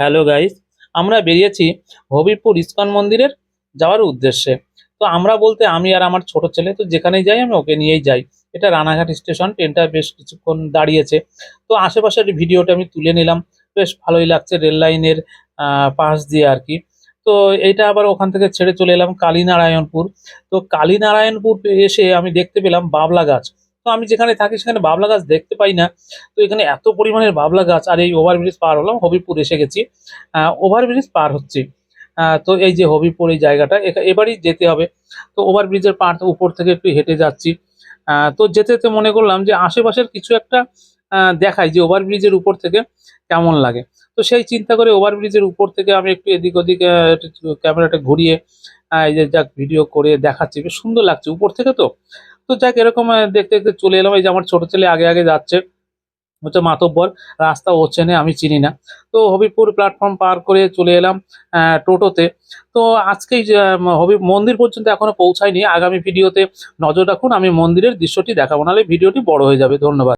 Hello guys আমরা বেরিয়েছি Habibpur ISKCON মন্দিরের যাওয়ার উদ্দেশ্যে। তো আমরা বলতে আমি আর আমার ছোট ছেলে, তো যেখানেই যাই আমি ওকে নিয়েই যাই। এটা রানাঘাট স্টেশন, ট্রেনটা বেশ কিছুক্ষণ দাঁড়িয়েছে। তো আশেপাশের ভিডিওটা আমি তুলে নিলাম। বেশ ভালোই লাগছে রেল লাইনের পাশ দিয়ে আর কি। তো এইটা আবার ওখান থেকে ছেড়ে চলে এলাম কালীনারায়ণপুর। তো কালীনারায়ণপুর এসে আমি দেখতে পেলাম বাবলা গাছ। তো আমি যেখানে থাকি সেখানে বাবলা গাছ দেখতে পাই না। তো এখানে এত পরিমাণের বাবলা গাছ আর এই ওভারব্রিজ পার হলাম হবিপুর এসে গেছি। ওভারব্রিজ পার হচ্ছি। তো এই যে হবিপুর এই জায়গাটা এবারই যেতে হবে। তো ওভারব্রিজের পার উপর থেকে একটু হেঁটে যাচ্ছি। তো যেতে যেতে মনে করলাম যে আশেপাশের কিছু একটা দেখাই যে ওভারব্রিজের উপর থেকে কেমন লাগে। তো সেই চিন্তা করে ওভারব্রিজের উপর থেকে আমি একটু এদিক ওদিক ক্যামেরাটা ঘুরিয়ে এই যে যাক ভিডিও করে দেখাচ্ছি। বেশ সুন্দর লাগছে উপর থেকে তো। তো যাক, এরকম দেখতে দেখতে চলে এলাম। এই যে আমার ছোট ছেলে আগে আগে যাচ্ছে, হচ্ছে মাতব্বর। রাস্তা ও চেনে, আমি চিনি না। তো হবিবপুর প্ল্যাটফর্ম পার করে চলে এলাম টোটোতে। তো আজকেই হবিব মন্দির পর্যন্ত এখনও পৌঁছায়নি। আগামী ভিডিওতে নজর রাখুন, আমি মন্দিরের দৃশ্যটি দেখাবো। নাহলে ভিডিওটি বড় হয়ে যাবে। ধন্যবাদ।